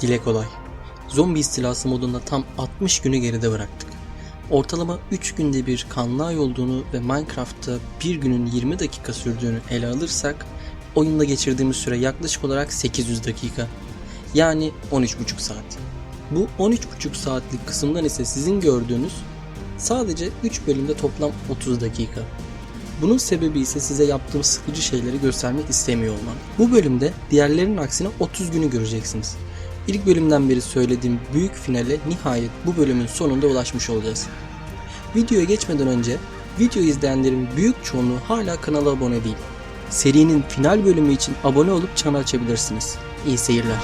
Dile kolay. Zombi istilası modunda tam 60 günü geride bıraktık. Ortalama 3 günde bir kanlı olduğunu ve Minecraft'ta bir günün 20 dakika sürdüğünü ele alırsak oyunda geçirdiğimiz süre yaklaşık olarak 800 dakika. Yani 13,5 saat. Bu 13,5 saatlik kısımdan ise sizin gördüğünüz sadece 3 bölümde toplam 30 dakika. Bunun sebebi ise size yaptığım sıkıcı şeyleri göstermek istemiyor olmam. Bu bölümde diğerlerinin aksine 30 günü göreceksiniz. İlk bölümden beri söylediğim büyük finale nihayet bu bölümün sonunda ulaşmış olacağız. Videoya geçmeden önce video izleyenlerin büyük çoğunluğu hala kanala abone değil. Serinin final bölümü için abone olup çanı açabilirsiniz. İyi seyirler.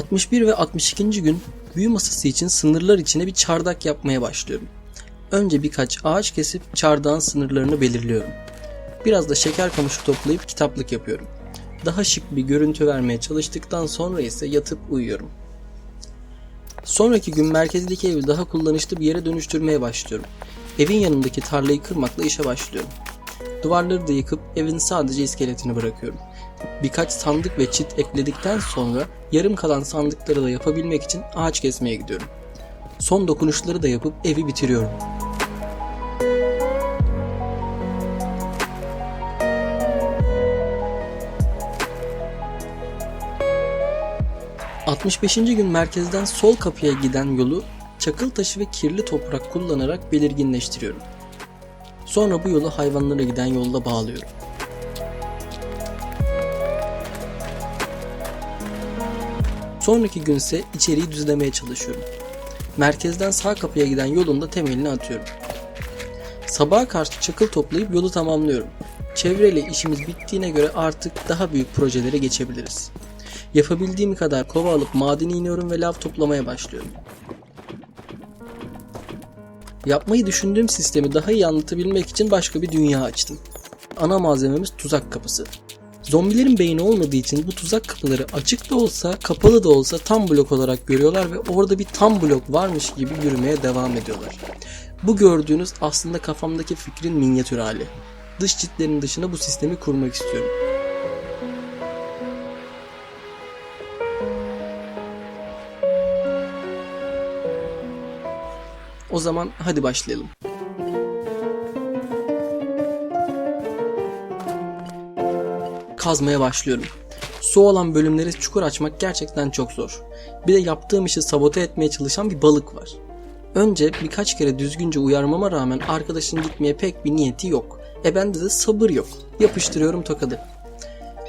...61 ve 62. gün büyü masası için sınırlar içine bir çardak yapmaya başlıyorum. Önce birkaç ağaç kesip çardağın sınırlarını belirliyorum. Biraz da şeker kamışı toplayıp kitaplık yapıyorum. Daha şık bir görüntü vermeye çalıştıktan sonra ise yatıp uyuyorum. Sonraki gün merkezdeki evi daha kullanışlı bir yere dönüştürmeye başlıyorum. Evin yanındaki tarlayı kırmakla işe başlıyorum. Duvarları da yıkıp evin sadece iskeletini bırakıyorum. Birkaç sandık ve çit ekledikten sonra yarım kalan sandıkları da yapabilmek için ağaç kesmeye gidiyorum. Son dokunuşları da yapıp evi bitiriyorum. ...65. gün merkezden sol kapıya giden yolu... ...çakıl taşı ve kirli toprak kullanarak belirginleştiriyorum. Sonra bu yolu hayvanlara giden yolda bağlıyorum. Sonraki günse içeriği düzlemeye çalışıyorum. Merkezden sağ kapıya giden yolun da temelini atıyorum. Sabaha karşı çakıl toplayıp yolu tamamlıyorum. Çevreyle işimiz bittiğine göre artık daha büyük projelere geçebiliriz. Yapabildiğim kadar kova alıp madene iniyorum ve lav toplamaya başlıyorum. Yapmayı düşündüğüm sistemi daha iyi anlatabilmek için başka bir dünya açtım. Ana malzememiz tuzak kapısı. Zombilerin beyni olmadığı için bu tuzak kapıları açık da olsa kapalı da olsa tam blok olarak görüyorlar ve orada bir tam blok varmış gibi yürümeye devam ediyorlar. Bu gördüğünüz aslında kafamdaki fikrin minyatür hali. Dış çitlerin dışına bu sistemi kurmak istiyorum. O zaman hadi başlayalım. Kazmaya başlıyorum. Su olan bölümleri çukur açmak gerçekten çok zor. Bir de yaptığım işi sabote etmeye çalışan bir balık var. Önce birkaç kere düzgünce uyarmama rağmen arkadaşın gitmeye pek bir niyeti yok. E bende de sabır yok. Yapıştırıyorum tokadı.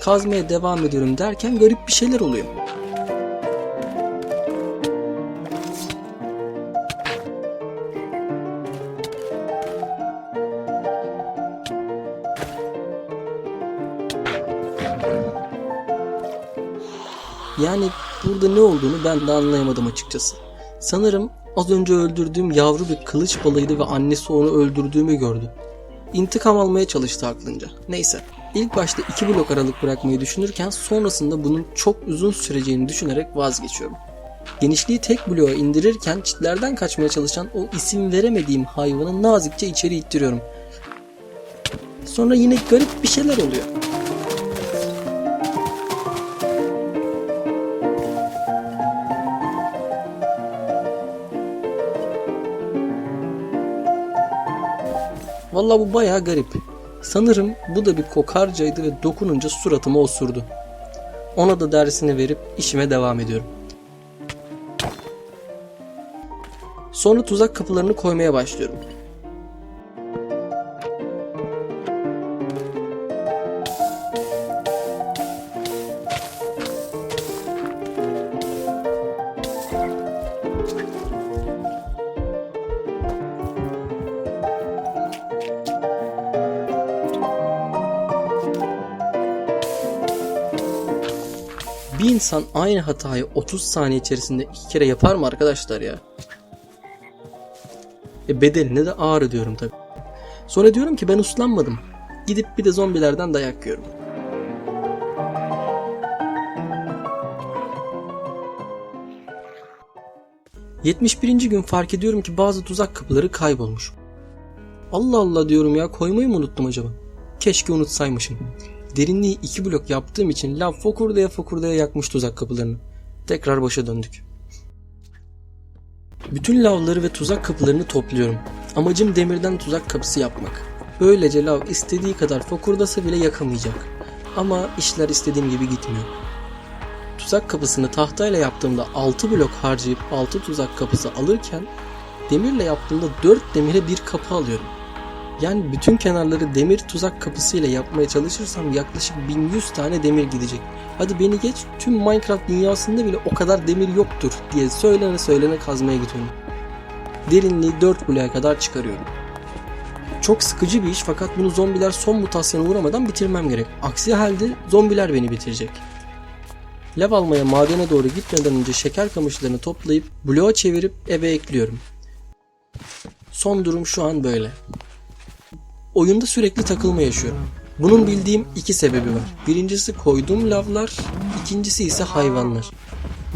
Kazmaya devam ediyorum derken garip bir şeyler oluyor. Yani burada ne olduğunu ben de anlayamadım açıkçası. Sanırım az önce öldürdüğüm yavru bir kılıç balığıydı ve annesi onu öldürdüğümü gördü. İntikam almaya çalıştı aklınca. Neyse. İlk başta iki blok aralık bırakmayı düşünürken sonrasında bunun çok uzun süreceğini düşünerek vazgeçiyorum. Genişliği tek bloğa indirirken çitlerden kaçmaya çalışan o isim veremediğim hayvanı nazikçe içeri ittiriyorum. Sonra yine garip bir şeyler oluyor. Vallahi bu bayağı garip. Sanırım bu da bir kokarcaydı ve dokununca suratıma osurdu. Ona da dersini verip işime devam ediyorum. Sonra tuzak kapılarını koymaya başlıyorum. Bir insan aynı hatayı 30 saniye içerisinde iki kere yapar mı arkadaşlar ya? E bedeline de ağır ödüyorum tabi. Sonra diyorum ki ben uslanmadım. Gidip bir de zombilerden dayak yiyorum. ...71. gün fark ediyorum ki bazı tuzak kapıları kaybolmuş. Allah Allah diyorum ya koymayı mı unuttum acaba? Keşke unutsaymışım. Derinliği iki blok yaptığım için lav fokurdaya fokurdaya yakmış tuzak kapılarını. Tekrar başa döndük. Bütün lavları ve tuzak kapılarını topluyorum. Amacım demirden tuzak kapısı yapmak. Böylece lav istediği kadar fokurdasa bile yakamayacak. Ama işler istediğim gibi gitmiyor. Tuzak kapısını tahtayla yaptığımda 6 blok harcayıp 6 tuzak kapısı alırken demirle yaptığımda 4 demire bir kapı alıyorum. Yani bütün kenarları demir tuzak kapısıyla yapmaya çalışırsam yaklaşık 1100 tane demir gidecek. Hadi beni geç tüm Minecraft dünyasında bile o kadar demir yoktur diye söylene söylene kazmaya gidiyorum. Derinliği 4 bloğa kadar çıkarıyorum. Çok sıkıcı bir iş fakat bunu zombiler son mutasyona uğramadan bitirmem gerek. Aksi halde zombiler beni bitirecek. Lav almaya madene doğru gitmeden önce şeker kamışlarını toplayıp bloğa çevirip eve ekliyorum. Son durum şu an böyle. Oyunda sürekli takılma yaşıyorum. Bunun bildiğim iki sebebi var. Birincisi koyduğum lavlar, ikincisi ise hayvanlar.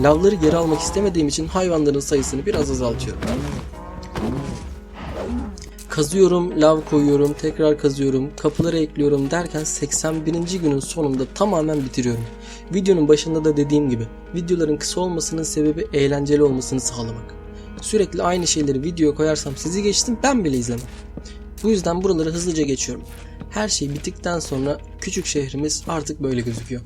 Lavları geri almak istemediğim için hayvanların sayısını biraz azaltıyorum. Kazıyorum, lav koyuyorum, tekrar kazıyorum, kapıları ekliyorum derken 81. günün sonunda tamamen bitiriyorum. Videonun başında da dediğim gibi videoların kısa olmasının sebebi eğlenceli olmasını sağlamak. Sürekli aynı şeyleri videoya koyarsam sizi geçtim ben bile izlemem. Bu yüzden buraları hızlıca geçiyorum. Her şey bittikten sonra küçük şehrimiz artık böyle gözüküyor.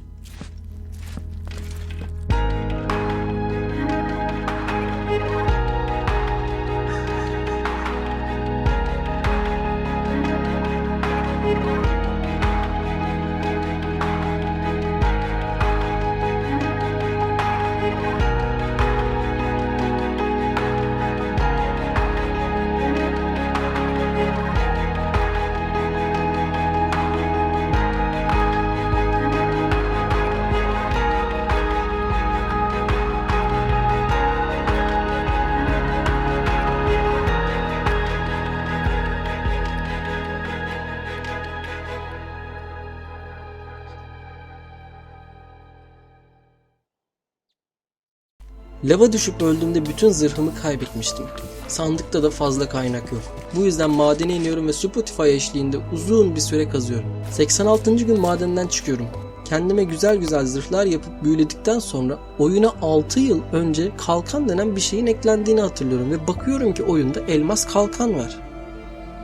Lava düşüp öldüğümde bütün zırhımı kaybetmiştim. Sandıkta da fazla kaynak yok. Bu yüzden madene iniyorum ve Spotify eşliğinde uzun bir süre kazıyorum. 86. gün madenden çıkıyorum. Kendime güzel güzel zırhlar yapıp büyüledikten sonra oyuna 6 yıl önce kalkan denen bir şeyin eklendiğini hatırlıyorum ve bakıyorum ki oyunda elmas kalkan var.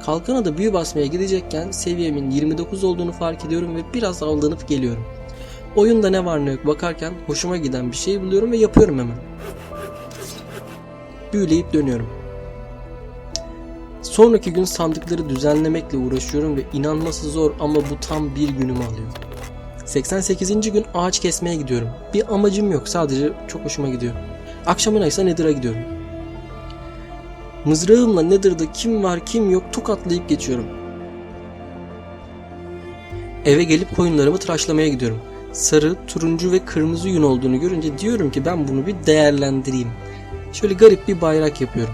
Kalkana da büyü basmaya gidecekken seviyemin 29 olduğunu fark ediyorum ve biraz aldanıp geliyorum. Oyunda ne var ne yok bakarken hoşuma giden bir şey buluyorum ve yapıyorum hemen. Büyüleyip dönüyorum. Sonraki gün sandıkları düzenlemekle uğraşıyorum ve inanması zor ama bu tam bir günümü alıyor. 88. gün ağaç kesmeye gidiyorum. Bir amacım yok sadece çok hoşuma gidiyor. Akşamına ise Nether'a gidiyorum. Mızrağımla Nether'da kim var kim yok tokatlayıp geçiyorum. Eve gelip koyunlarımı tıraşlamaya gidiyorum. Sarı, turuncu ve kırmızı yün olduğunu görünce diyorum ki ben bunu bir değerlendireyim. Şöyle garip bir bayrak yapıyorum.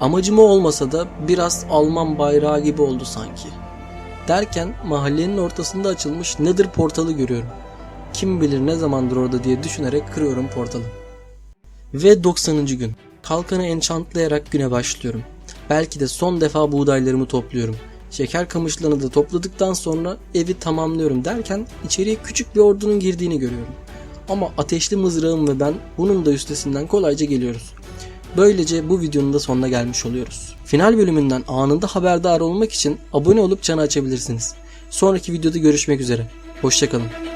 Amacım o olmasa da biraz Alman bayrağı gibi oldu sanki. Derken mahallenin ortasında açılmış Nether portalı görüyorum. Kim bilir ne zamandır orada diye düşünerek kırıyorum portalı. Ve 90. gün. Kalkanı enchantlayarak güne başlıyorum. Belki de son defa buğdaylarımı topluyorum. Şeker kamışlarını da topladıktan sonra evi tamamlıyorum derken içeriye küçük bir ordunun girdiğini görüyorum. Ama ateşli mızrağım ve ben bunun da üstesinden kolayca geliyoruz. Böylece bu videonun da sonuna gelmiş oluyoruz. Final bölümünden anında haberdar olmak için abone olup çanı açabilirsiniz. Sonraki videoda görüşmek üzere. Hoşçakalın.